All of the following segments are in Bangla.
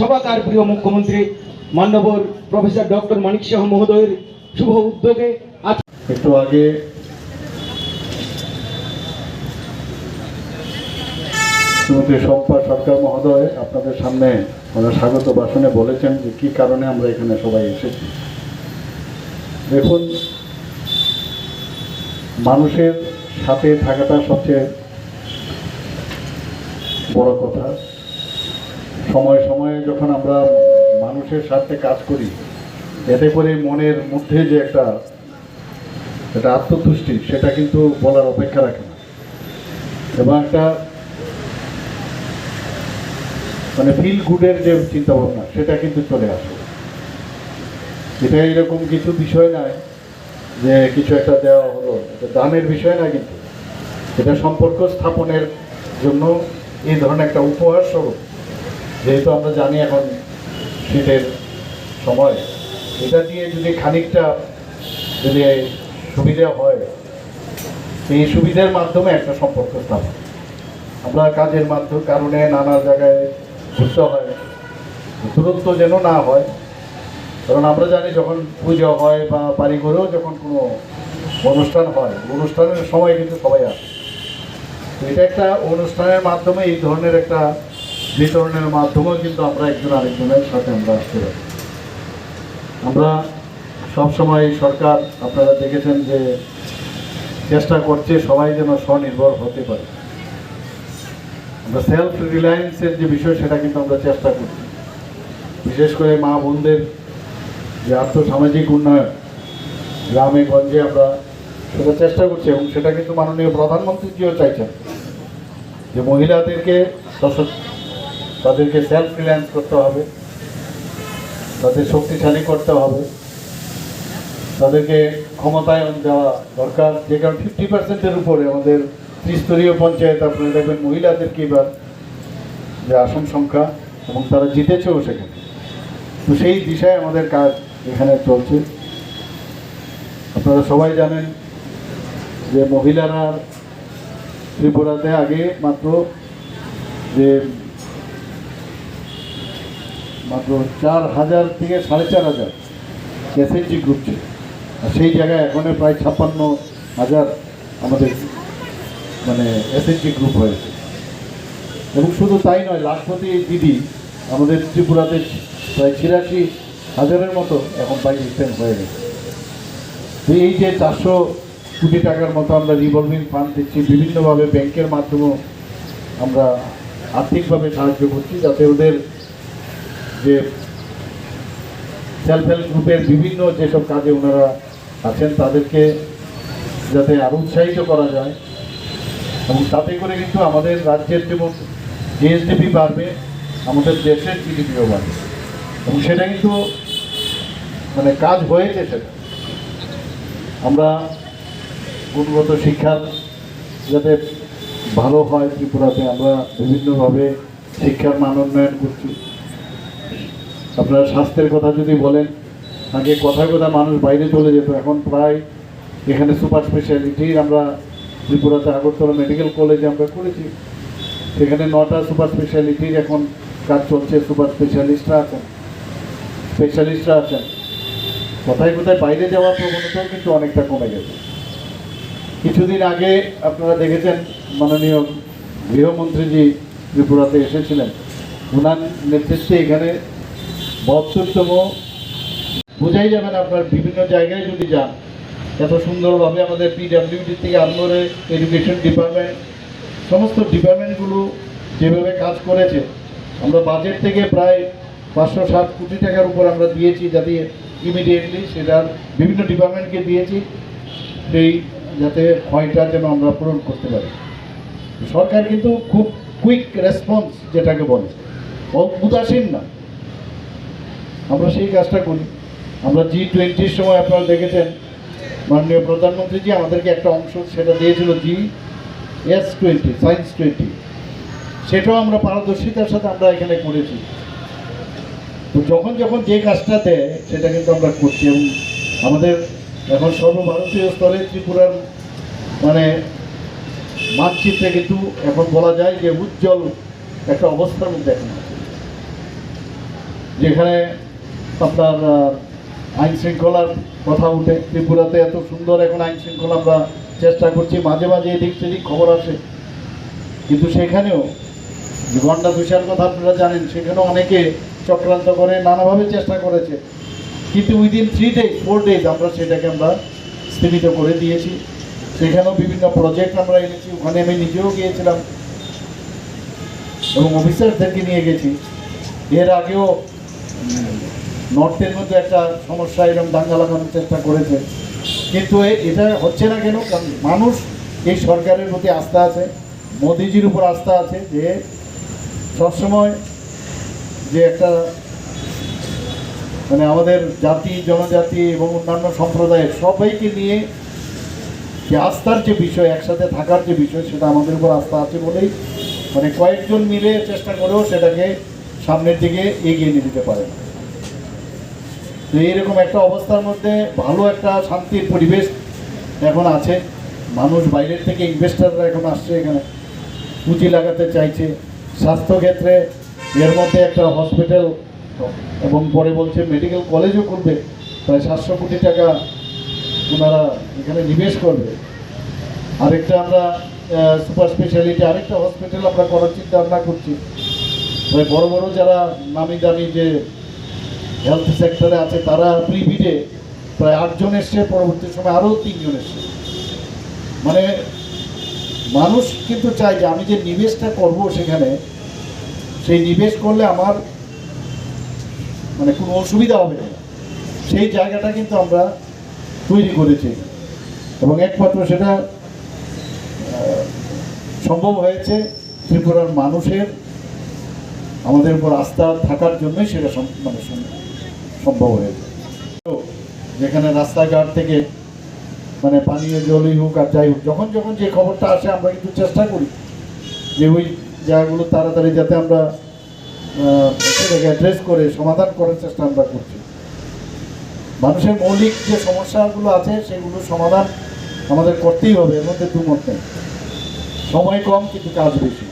সবাকার প্রিয় মুখ্যমন্ত্রী, মান্যবর প্রফেসর ডক্টর মানিক শাহ মহোদয়ের শুভ উদ্যোগে একটু আগে শ্রীমতী শম্পা সরকার মহোদয় আপনাদের সামনে ওনার স্বাগত ভাষণে বলেছেন যে কী কারণে আমরা এখানে সবাই এসেছি। দেখুন, মানুষের সাথে থাকাটা সবচেয়ে বড় কথা। সময় সময়ে যখন আমরা মানুষের সাথে কাজ করি, এতে করে মনের মধ্যে যে একটা এটা আত্মতুষ্টি, সেটা কিন্তু বলার অপেক্ষা রাখে না। এবং একটা মানে ফিল গুডের যে চিন্তা ভাবনা সেটা কিন্তু চলে আসে। এটা এরকম কিছু বিষয় নয় যে কিছু একটা দেওয়া হলো, এটা দানের বিষয় না কিন্তু। এটা সম্পর্ক স্থাপনের জন্য এই ধরনের একটা উপহার স্বরূপ। যেহেতু আমরা জানি এখন শীতের সময়, এটা দিয়ে যদি খানিকটা যদি সুবিধা হয়, এই সুবিধার মাধ্যমে একটা সম্পর্ক স্থাপন। আমরা কাজের মাধ্যম, কারণে নানা জায়গায় ঘুরতে হয়। দূরত্ব যেন না হয়, কারণ আমরা জানি যখন পুজো হয় বা বাড়ি ঘরেও যখন কোনো অনুষ্ঠান হয়, অনুষ্ঠানের সময় কিন্তু সবাই আসে। এটা একটা অনুষ্ঠানের মাধ্যমে এই ধরনের একটা বিতরণের মাধ্যমেও কিন্তু আমরা একজন আরেকজনের সাথে আমরা আসতে পারি। আমরা সবসময় সরকার, আপনারা দেখেছেন যে চেষ্টা করছে সবাই যেন স্বনির্ভর হতে পারে। আমরা সেলফ রিলায়েন্সের যে বিষয়, সেটা কিন্তু আমরা চেষ্টা করছি। বিশেষ করে মা বোনদের যে আর্থসামাজিক উন্নয়ন, গ্রামে, গঞ্জে আমরা সেটা চেষ্টা করছি এবং সেটা কিন্তু মাননীয় প্রধানমন্ত্রীজিও চাইছেন যে মহিলাদেরকে সশক্ত তাদেরকে সেলফ রিলায়েন্স করতে হবে, তাদের শক্তিশালী করতে হবে, তাদেরকে ক্ষমতায়ন দেওয়া দরকার, যে কারণ ফিফটি পার্সেন্টের উপরে আমাদের ত্রিস্তরীয় পঞ্চায়েত, আপনারা দেখবেন মহিলাদেরকে এবার যে আসন সংখ্যা এবং তারা জিতেছেও সেখানে। তো সেই দিশায় আমাদের কাজ এখানে চলছে। আপনারা সবাই জানেন যে মহিলারা ত্রিপুরাতে আগে মাত্র যে মাত্র চার হাজার থেকে সাড়ে চার হাজার এসএনজি গ্রুপ ছিল আর সেই জায়গায় এখন প্রায় ছাপ্পান্ন হাজার আমাদের মানে এসএনজি গ্রুপ হয়েছে। এবং শুধু তাই নয়, লাখপতি দিদি আমাদের ত্রিপুরাতে প্রায় ছিয়াশি হাজারের মতো এখন বাইক স্ট্যান্ড হয়ে গেছে। তো এই যে চারশো কোটি টাকার মতো আমরা রিভলভিং ফান্ড দিচ্ছি, বিভিন্নভাবে ব্যাংকের মাধ্যমেও আমরা আর্থিকভাবে সাহায্য করছি, যাতে ওদের যে সেলফ হেল্প গ্রুপের বিভিন্ন যেসব কাজে ওনারা আছেন, তাদেরকে যাতে আরও উৎসাহিত করা যায়। এবং তাতে করে কিন্তু আমাদের রাজ্যের যেমন জিএসডিপি বাড়বে, আমাদের দেশের জিডিপিও বাড়বে। এবং সেটা কিন্তু মানে কাজ হয়েছে সেটা। আমরা গুণগত শিক্ষার যাতে ভালো হয় ত্রিপুরাতে, আমরা বিভিন্নভাবে শিক্ষার মান উন্নয়ন করছি। আপনারা স্বাস্থ্যের কথা যদি বলেন, আগে কথায় কথা মানুষ বাইরে চলে যেত, এখন প্রায় এখানে সুপার স্পেশালিটির আমরা ত্রিপুরাতে আগরতলা মেডিকেল কলেজে আমরা করেছি। সেখানে নটা সুপার স্পেশালিটির এখন কাজ চলছে, সুপার স্পেশালিস্টরা আছেন স্পেশালিস্টরা আছেন। কোথায় কোথায় বাইরে যাওয়ার প্রবণতাও কিন্তু অনেকটা কমে গেছে। কিছুদিন আগে আপনারা দেখেছেন মাননীয় গৃহমন্ত্রীজি ত্রিপুরাতে এসেছিলেন। ওনার নেতৃত্বে এখানে বহত্তরতম বোঝাই যাবে না আপনার বিভিন্ন জায়গায় যদি যান, এত সুন্দরভাবে আমাদের পিডাব্লিউডি থেকে আরম্ভ করে এডুকেশন ডিপার্টমেন্ট সমস্ত ডিপার্টমেন্টগুলো যেভাবে কাজ করেছে, আমরা বাজেট থেকে প্রায় পাঁচশো ষাট কোটি টাকার উপর আমরা দিয়েছি যাতে ইমিডিয়েটলি সেটার বিভিন্ন ডিপার্টমেন্টকে দিয়েছি সেই যাতে ক্ষয়টা যেন আমরা পূরণ করতে পারি। সরকার কিন্তু খুব কুইক রেসপন্স যেটাকে বলে উদাসীন না। আমরা সেই কাজটা করি। আমরা জি টোয়েন্টির সময় আপনারা দেখেছেন, মাননীয় প্রধানমন্ত্রীজি আমাদেরকে একটা অংশ সেটা দিয়েছিল G S twenty science twenty সেটাও আমরা পারদর্শিতার সাথে আমরা এখানে করেছি। তো যখন যখন যে কাজটা দেয়, সেটা কিন্তু আমরা করছি এবং আমাদের এখন সর্বভারতীয় স্তরে ত্রিপুরার মানে মানচিত্রে কিন্তু এখন বলা যায় যে উজ্জ্বল একটা অবস্থার মধ্যে এখন যেখানে আপনার আইন শৃঙ্খলার কথা উঠে। ত্রিপুরাতে এত সুন্দর এখন আইন শৃঙ্খলা আমরা চেষ্টা করছি। মাঝে মাঝে এদিক সেদিক খবর আসে। কিন্তু সেখানেও গন্ডা তুষার কথা আপনারা জানেন, সেখানেও অনেকে চক্রান্ত করে, নানাভাবে চেষ্টা করেছে। কিন্তু within three days four days আমরা সেটাকে আমরা স্থগিত করে দিয়েছি। সেখানেও বিভিন্ন প্রজেক্ট আমরা এনেছি। ওখানে আমি নিজেও গিয়েছিলাম। এবং অফিসারদেরকে নিয়ে গেছি। এর আগেও নর্থের মধ্যে একটা সমস্যা এরকম দাঙ্গা লাগানোর চেষ্টা করেছে। কিন্তু এটা হচ্ছে না কেন? কারণ মানুষ এই সরকারের প্রতি আস্থা আছে, মোদিজির উপর আস্থা আছে যে সবসময় যে একটা মানে আমাদের জাতি, জনজাতি এবং অন্যান্য সম্প্রদায়ের সবাইকে নিয়ে যে আস্থার যে বিষয়, একসাথে থাকার যে বিষয়, সেটা আমাদের উপর আস্থা আছে বলেই মানে কয়েকজন মিলে চেষ্টা করেও সেটাকে সামনের দিকে এগিয়ে নিয়ে যেতে পারে। তো এইরকম একটা অবস্থার মধ্যে ভালো একটা শান্তির পরিবেশ এখন আছে। মানুষ বাইরের থেকে ইনভেস্টাররা এখন আসছে এখানে। পুঁজি লাগাতে চাইছে। স্বাস্থ্যক্ষেত্রে এর মধ্যে একটা হসপিটাল এবং পরে বলছে মেডিকেল কলেজও করবে প্রায় সাতশো কোটি টাকা ওনারা এখানে নিবেশ করবে। আরেকটা আমরা সুপার স্পেশালিটি আরেকটা হসপিটাল আমরা করার চিন্তা ভাবনা করছি বড় বড় যারা নামি দামি যে হেলথ সেক্টরে আছে, তারা প্রিভিডে প্রায় আটজন এসছে, পরবর্তী সময় আরও তিনজন এসছে। মানে মানুষ কিন্তু চায় যে, আমি যে নিবেশটা করব সেখানে, সেই নিবেশ করলে আমার মানে কোনো অসুবিধা হবে না। সেই জায়গাটা কিন্তু আমরা তৈরি করেছি। এবং একমাত্র সেটা সম্ভব হয়েছে ত্রিপুরার মানুষের, আমাদের উপর আস্থা থাকার জন্যই সেটা মানে সম- সম্ভব হয়েছে যেখানে রাস্তাঘাট থেকে মানে পানীয় জলই হোক আর যাই হোক, যখন যখন যে খবরটা আসে, আমরা কিন্তু চেষ্টা করি যে ওই জায়গাগুলো তাড়াতাড়ি যাতে আমরা অ্যাড্রেস করে, সমাধান করার চেষ্টা আমরা করছি। মানুষের মৌলিক যে সমস্যাগুলো আছে, সেগুলো সমাধান আমাদের করতেই হবে, এর মধ্যে দুমত নেই। সময় কম, কিন্তু কাজ বেশি।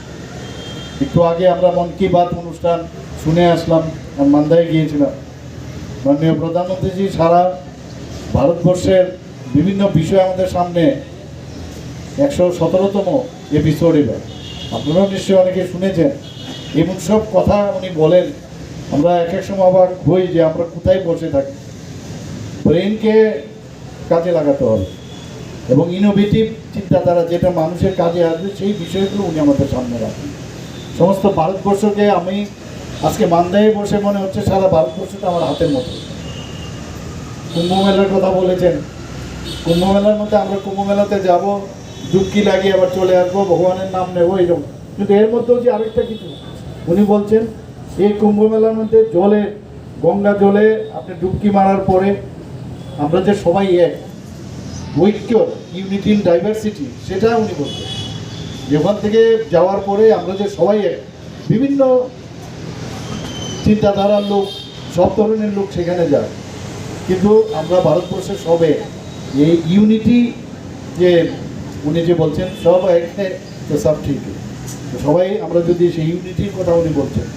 একটু আগে আমরা মন কি বাত অনুষ্ঠান শুনে আসলাম, আর মান্দায় গিয়েছিলাম। মাননীয় প্রধানমন্ত্রীজি, সারা ভারতবর্ষের বিভিন্ন বিষয় আমাদের সামনে একশো সতেরোতম এপিসোড এবার। আপনারাও নিশ্চয়ই অনেকে শুনেছেন। এমন সব কথা উনি বলেন, আমরা এক এক সময় আবার হই যে আমরা কোথায় বসে থাকি। ব্রেনকে কাজে লাগাতে হবে এবং ইনোভেটিভ চিন্তাধারা যেটা মানুষের কাজে আসবে, সেই বিষয়গুলো উনি আমাদের সামনে রাখেন সমস্ত ভারতবর্ষকে আমি আজকে মান্দায় বসে মনে হচ্ছে সারা ভারতবর্ষটা আমার হাতের মতো। কুম্ভ মেলার কথা বলেছেন। কুম্ভ মেলার মধ্যে আমরা কুম্ভ মেলাতে যাব, ডুবকি লাগিয়ে আবার চলে আসব, ভগবানের নাম নেব এইরকম কিন্তু এর মধ্যেও যে আরেকটা কিছু উনি বলছেন, এই কুম্ভ মেলার মধ্যে জলে, গঙ্গা জলে আপনি ডুবকি মারার পরে আমরা যে সবাই এক, ঐক্য ইউনিটি ইন ডাইভার্সিটি সেটা উনি বলছেন। যে ওখান থেকে যাওয়ার পরে আমরা যে সবাই এক, বিভিন্ন চিন্তাধারার লোক, সব ধরনের লোক সেখানে যায়। কিন্তু আমরা ভারতবর্ষে সবে এই ইউনিটি যে উনি যে বলছেন, সব এক তো সব ঠিক। সবাই আমরা যদি সেই ইউনিটির কথা উনি বলছেন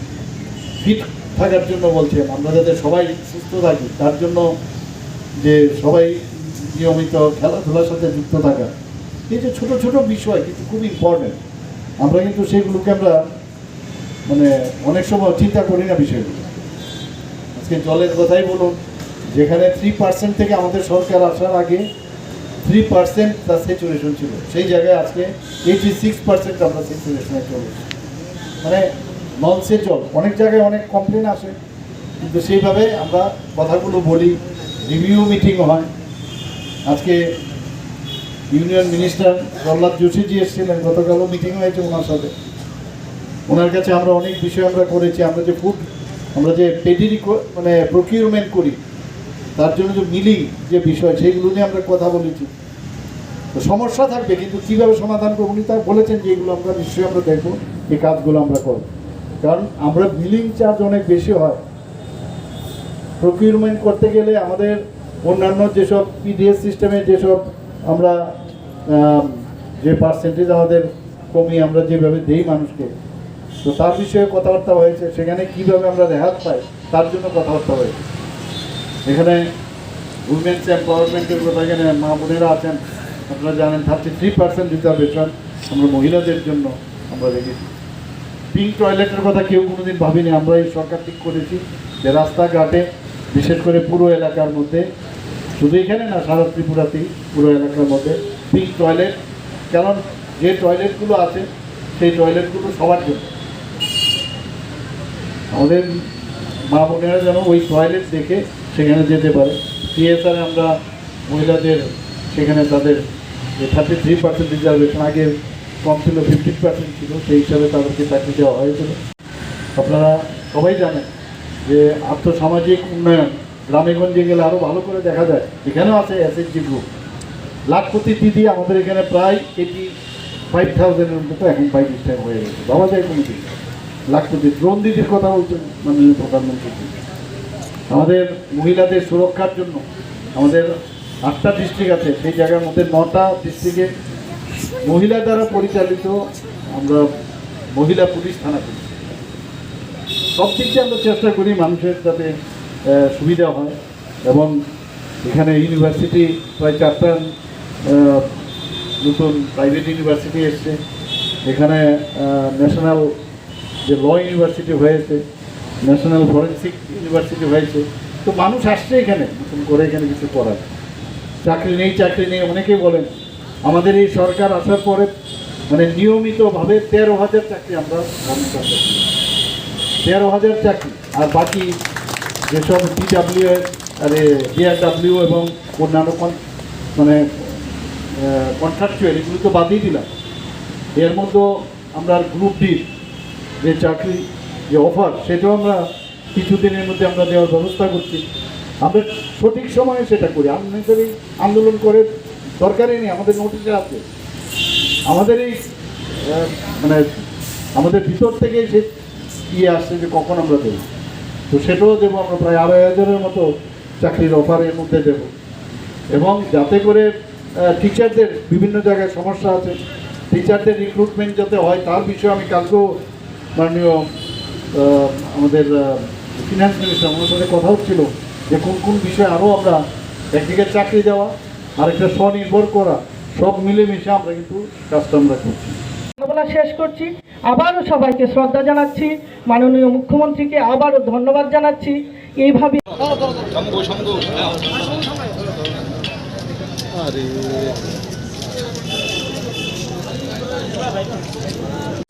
ফিট থাকার জন্য বলছেন, আমরা যাতে সবাই সুস্থ থাকি, তার জন্য যে সবাই নিয়মিত খেলাধুলার সাথে যুক্ত থাকা, এই যে ছোট ছোট বিষয় কিন্তু খুব ইম্পর্টেন্ট আমরা কিন্তু সেগুলোকে আমরা মানে অনেক সময় চিন্তা করি না বিষয়গুলো আজকে জলের কথাই বলুন, যেখানে থ্রি পার্সেন্ট থেকে আমাদের সরকার আসার আগে থ্রি পার্সেন্ট তার স্যাচুরেশন ছিল। সেই জায়গায় আজকে এইটি সিক্স পার্সেন্ট আমরা স্যাচুরেশনে চলে। মানে নলসে জল। অনেক জায়গায় অনেক কমপ্লেন আসে। কিন্তু সেইভাবে আমরা কথাগুলো বলি রিভিউ মিটিং হয়। আজকে ইউনিয়ন মিনিস্টার প্রহ্লাদ যোশীজি এসেছিলেন, গতকালও মিটিং হয়েছে ওনার সাথে। ওনার কাছে আমরা অনেক বিষয় আমরা করেছি, আমরা যে ফুড আমরা যে পেডিরি মানে প্রকিউরমেন্ট করি, তার জন্য যে মিলিং যে বিষয়, সেইগুলো নিয়ে আমরা কথা বলেছি। তো সমস্যা থাকবে, কিন্তু কীভাবে সমাধান করব উনি তা বলেছেন যে এগুলো আমরা নিশ্চয়ই আমরা দেখব, এই কাজগুলো আমরা করব। কারণ আমরা মিলিং চার্জ অনেক বেশি হয়। প্রকিউরমেন্ট করতে গেলে আমাদের অন্যান্য যেসব পিডিএস সিস্টেমে যেসব আমরা যে পার্সেন্টেজ আমাদের কমিয়ে আমরা যেভাবে দেই মানুষকে তো তার বিষয়ে কথাবার্তা হয়েছে, সেখানে কীভাবে আমরা রেহাত পাই, তার জন্য কথাবার্তা হয়েছে। এখানে উইমেন্স এম্পাওয়ারমেন্টের কথা এখানে মা বোনেরা আছেন, আপনারা জানেন থার্টি থ্রি পার্সেন্ট রিজার্ভেশন আমরা মহিলাদের জন্য আমরা রেখেছি। পিঙ্ক টয়লেটের কথা কেউ কোনোদিন ভাবিনি, আমরা এই সরকার ঠিক করেছি যে রাস্তাঘাটে, বিশেষ করে পুরো এলাকার মধ্যে, শুধু এখানে না, সারা ত্রিপুরাতেই পুরো এলাকার মধ্যে পিঙ্ক টয়লেট কারণ যে টয়লেটগুলো আছে, সেই টয়লেটগুলো সবার জন্য। আমাদের মা বোনেরা যেন ওই টয়লেট দেখে সেখানে যেতে পারে। সিএসআর আমরা মহিলাদের সেখানে তাদের যে থার্টি থ্রি পার্সেন্ট রিজার্ভেশন আগে কম ছিল ফিফটিন পার্সেন্ট ছিল, সেই হিসাবে তাদেরকে চাকরি দেওয়া হয়েছিল। আপনারা সবাই জানেন যে আর্থসামাজিক উন্নয়ন গ্রামেগঞ্জে গেলে আরও ভালো করে দেখা যায়। এখানেও আছে এসএসজি গ্রুপ লাখপতি দিদি আমাদের এখানে প্রায় এইটি ফাইভ থাউজেন্ডের মতো এখন ফাইভ স্টার হয়ে গেছে। ভাবা যায় কোনো দিন লাখপতি দিদির কথা বলছেন মাননীয় প্রধানমন্ত্রী। আমাদের মহিলাদের সুরক্ষার জন্য আমাদের আটটা ডিস্ট্রিক্ট আছে, সেই জায়গার মধ্যে নটা ডিস্ট্রিক্টে মহিলা দ্বারা পরিচালিত আমরা মহিলা পুলিশ থানা করি। সব দিক দিয়ে আমরা চেষ্টা করি মানুষের যাতে সুবিধা হয় এবং এখানে ইউনিভার্সিটি প্রায় চারটা নতুন প্রাইভেট ইউনিভার্সিটি এসছে। এখানে ন্যাশনাল যে ল ইউনিভার্সিটি হয়েছে ন্যাশনাল ফরেন্সিক ইউনিভার্সিটি হয়েছে, তো মানুষ আসছে এখানে, নতুন করে এখানে কিছু করার। চাকরি নেই চাকরি নেই, অনেকেই বলেন, আমাদের এই সরকার আসার পরে মানে নিয়মিতভাবে তেরো হাজার চাকরি আমরা তেরো হাজার চাকরি, আর বাকি যেসব ডিডাব্লিউ আরে ডিআরডাব্লিউ এবং অন্যান্য মানে কন্ট্রাকচুয়াল এগুলো তো বাদই দিলাম। এর মধ্যে আমরা গ্রুপ ডি যে চাকরি, যে অফার সেটাও আমরা কিছুদিনের মধ্যে আমরা দেওয়ার ব্যবস্থা করছি। আমরা সঠিক সময়ে সেটা করি। আমদানি আন্দোলন করে দরকারই নেই, আমাদের নোটিশে আছে। আমাদের এই মানে আমাদের ভিতর থেকে সে ইয়ে আসছে যে কখন আমরা দেবো। তো সেটাও দেবো, আমরা প্রায় আড়াই হাজারের মতো চাকরির অফার এর মধ্যে দেবো। এবং যাতে করে টিচারদের বিভিন্ন জায়গায় সমস্যা আছে টিচারদের রিক্রুটমেন্ট যাতে হয়, তার বিষয়ে আমি কালকেও মাননীয় আমাদের ফিনান্স মিনিস্টার ওনার সাথে কথা হচ্ছিল যে কোন কোন বিষয়ে আরও আমরা একদিকে চাকরি দেওয়া আরেকটা স্বনির্ভর করা সব মিলেমিশে আমরা কিন্তু কাজটা আমরা করছি। বলা শেষ করছি। আবারও সবাইকে শ্রদ্ধা জানাচ্ছি। মাননীয় মুখ্যমন্ত্রীকে আবারও ধন্যবাদ জানাচ্ছি। এইভাবে